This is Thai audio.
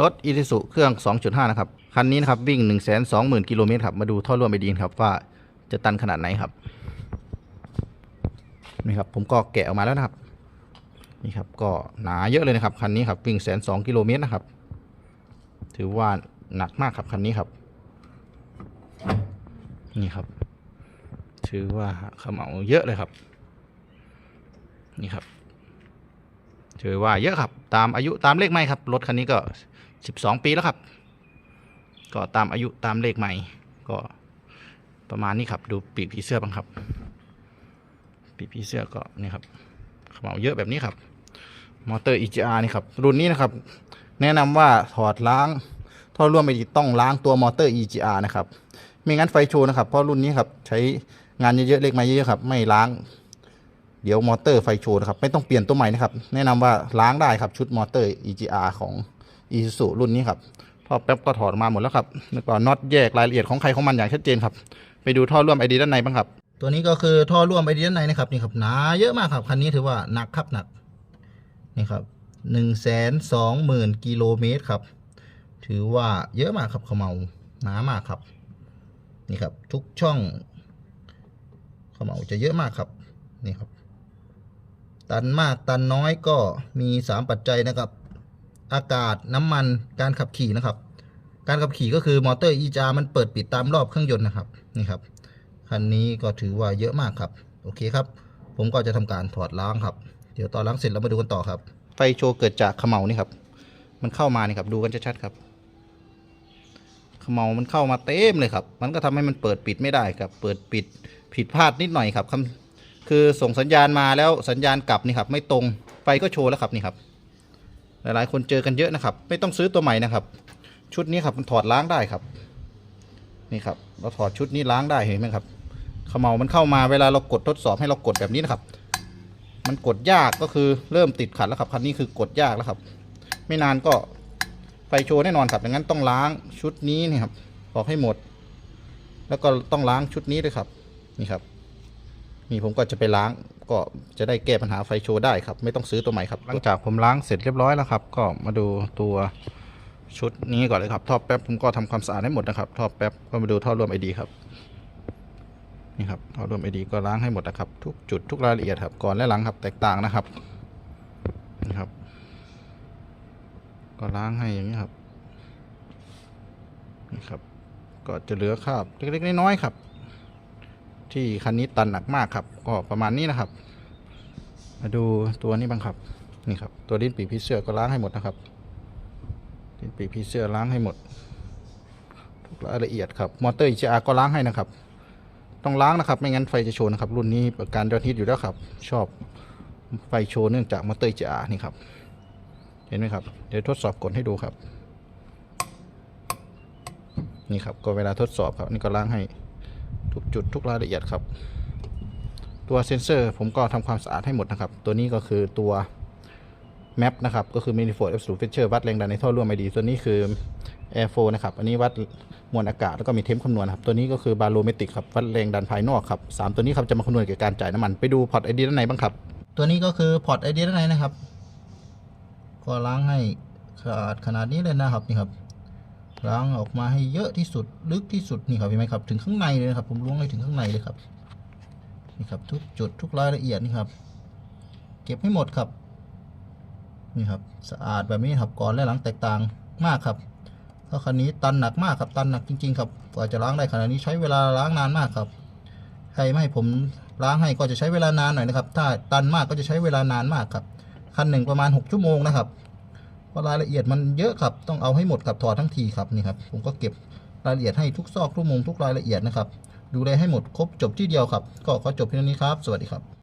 รถอี u ิสุเครื่อง 2.5 นะครับ คันนี้นะครับ วิ่ง 1 2 0 0 0 0 กิโลเมตรครับ มาดูท่อร่วมไอดีนครับ ว่าจะตันขนาดไหนครับ นี่ครับ ผมก็แกะออกมาแล้วนะครับ นี่ครับ ก็หนาเยอะเลยนะครับ คันนี้ครับ วิ่งแสนสองกิโลเมตรนะครับ ถือว่าหนักมากครับ คันนี้ครับ นี่ครับ ถือว่าเขมเหลาเยอะเลยครับ นี่ครับถือว่าเยอะครับ ตามอายุตามเลขไม่ครับ รถคันนี้ก็ 12 ปีแล้วครับ ก็ตามอายุตามเลขใหม่ ก็ประมาณนี้ครับ ดูปีกผีเสื้อบ้างครับ ปีกผีเสื้อก็นี่ครับเขมเหลาเยอะแบบนี้ครับ มอเตอร์ EGR นี่ครับ รุ่นนี้นะครับ แนะนำว่าถอดล้างท่อร่วมไปต้องล้างตัวมอเตอร์ EGR นะครับไม่งั้นไฟโชว์นะครับ เพราะรุ่นนี้ครับใช้งานเยอะๆ เลขไม้เยอะๆครับ ไม่ล้าง เดี๋ยวมอเตอร์ไฟโชว์นะครับ ไม่ต้องเปลี่ยนตัวใหม่นะครับ แนะนำว่าล้างได้ครับชุดมอเตอร์ EGR ของ Isuzu รุ่นนี้ครับท่อแป๊บก็ถอดออกมาหมดแล้วครับแล้วก็น็อตแยกรายละเอียดของใครของมันอย่างชัดเจนครับ ไปดูท่อร่วมไอดีด้านในบ้างครับ ตัวนี้ก็คือท่อร่วมไอดีด้านในนะครับนี่ครับหนาเยอะมากครับคันนี้ถือว่าหนักครับหนักนี่ครับหนึ่งแสนสองหมื่นกิโลเมตรครับ ถือว่าเยอะมากครับเขาเมาหนามากครับ นี่ครับ ทุกช่องเขาเมาจะเยอะมากครับนี่ครับ ตันมากตันน้อยก็มีสามปัจจัยนะครับ อากาศน้ำมันการขับขี่นะครับ การขับขี่ก็คือมอเตอร์อีจามันเปิดปิดตามรอบเครื่องยนต์นะครับนี่ครับคันนี้ก็ถือว่าเยอะมากครับ โอเคครับ ผมก็จะทำการถอดล้างครับ เดี๋ยวตอนล้างเสร็จเรามาดูกันต่อครับไฟโชว์เกิดจากเขมเหลานี่ครับ มันเข้ามานี่ครับ ดูกันชัดๆครับเขมเหลามันเข้ามาเต็มเลยครับ มันก็ทำให้มันเปิดปิดไม่ได้ครับ เปิดปิดผิดพลาดนิดหน่อยครับคือส่งสัญญาณมาแล้วสัญญาณกลับนี่ครับ ไม่ตรงไฟก็โชว์แล้วครับนี่ครับ หลายๆ คนเจอกันเยอะนะครับ ไม่ต้องซื้อตัวใหม่นะครับ ชุดนี้ครับมันถอดล้างได้ครับ นี่ครับ เราถอดชุดนี้ล้างได้เห็นไหมครับเขมเหลามันเข้ามาเวลาเรากดทดสอบให้เรากดแบบนี้นะครับ มันกดยากก็คือเริ่มติดขัดแล้วครับคันนี้คือกดยากแล้วครับ ไม่นานก็ไฟโชว์แน่นอนครับดังนั้นต้องล้างชุดนี้นี่ครับออกให้หมด แล้วก็ต้องล้างชุดนี้ด้วยครับ นี่ครับ นี่ผมก็จะไปล้าง ก็จะได้แก้ปัญหาไฟโชว์ได้ครับ ไม่ต้องซื้อตัวใหม่ครับ หลังจากผมล้างเสร็จเรียบร้อยแล้วครับ ก็มาดูตัวชุดนี้ก่อนเลยครับท่อแป๊บผมก็ทำความสะอาดให้หมดนะครับท่อแป๊บก็มาดูท่อรวมไอดีครับนี่ครับท่อรวมไอดีก็ล้างให้หมดนะครับทุกจุดทุกรายละเอียดครับก่อนและหลังครับแตกต่างนะครับนะครับ ก็ล้างให้อย่างนี้ครับนี่ครับ ก็จะเหลือคราบเล็กๆน้อยๆครับ ที่คันนี้ตันหนักมากครับ ก็ประมาณนี้นะครับ มาดูตัวนี้บ้างครับ นี่ครับ ตัวลิ้นปีกผีเสื้อก็ล้างให้หมดนะครับลิ้นปีกผีเสื้อล้างให้หมด ทุกรายละเอียดครับ มอเตอร์ EGR ก็ล้างให้นะครับ ต้องล้างนะครับ ไม่งั้นไฟจะโชว์นะครับ รุ่นนี้ประการยอดฮิตอยู่แล้วครับ ชอบไฟโชว์เนื่องจากมอเตอร์ EGR นี่ครับ เห็นไหมครับ เดี๋ยวทดสอบกดให้ดูครับ นี่ครับ ก็เวลาทดสอบครับ นี่ก็ล้างให้ ทุกจุดทุกรายละเอียดครับ ตัวเซนเซอร์ผมก็ทำความสะอาดให้หมดนะครับ ตัวนี้ก็คือตัวแมปนะครับ ก็คือ Manifold Absolute Pressure วัดแรงดันในท่อร่วมไอดี ตัวนี้คือ Air Flow นะครับ อันนี้วัดมวลอากาศแล้วก็มีเทมคำนวณครับ ตัวนี้ก็คือบาโลเมตริกครับ วัดแรงดันภายนอกครับสามตัวนี้ครับจะมาคำนวณเกี่ยวกับการจ่ายน้ำมัน ไปดูพอร์ตไอเดียด้านในบ้างครับ ตัวนี้ก็คือพอร์ตไอเดียด้านในนะครับ ก็ล้างให้สะอาดขนาดนี้เลยนะครับนี่ครับ ล้างออกมาให้เยอะที่สุดลึกที่สุดนี่ครับเห็นไหมครับ ถึงข้างในเลยนะครับ ผมล้วงให้ถึงข้างในเลยครับนี่ครับ ทุกจุดทุกรายละเอียดนี่ครับ เก็บให้หมดครับนี่ครับสะอาดแบบนี้ครับก่อนและหลังแตกต่างมากครับเพราะคันนี้ตันหนักมากครับตันหนักจริงๆครับกว่าจะล้างได้ขนาดนี้ใช้เวลาล้างนานมากครับใครไม่ให้ผมล้างให้ก็จะใช้เวลานานหน่อยนะครับ ถ้าตันมากก็จะใช้เวลานานมากครับคันหนึ่งประมาณ 6 ชั่วโมงนะครับะรายละเอียดมันเยอะครับ ต้องเอาให้หมดครับถอดทั้งทีครับนี่ครับ ผมก็เก็บรายละเอียดให้ทุกซอกทุกมุมทุกรายละเอียดนะครับ ดูแลให้หมดครบจบที่เดียวครับ ก็ขอจบเพียงนี้ครับ สวัสดีครับ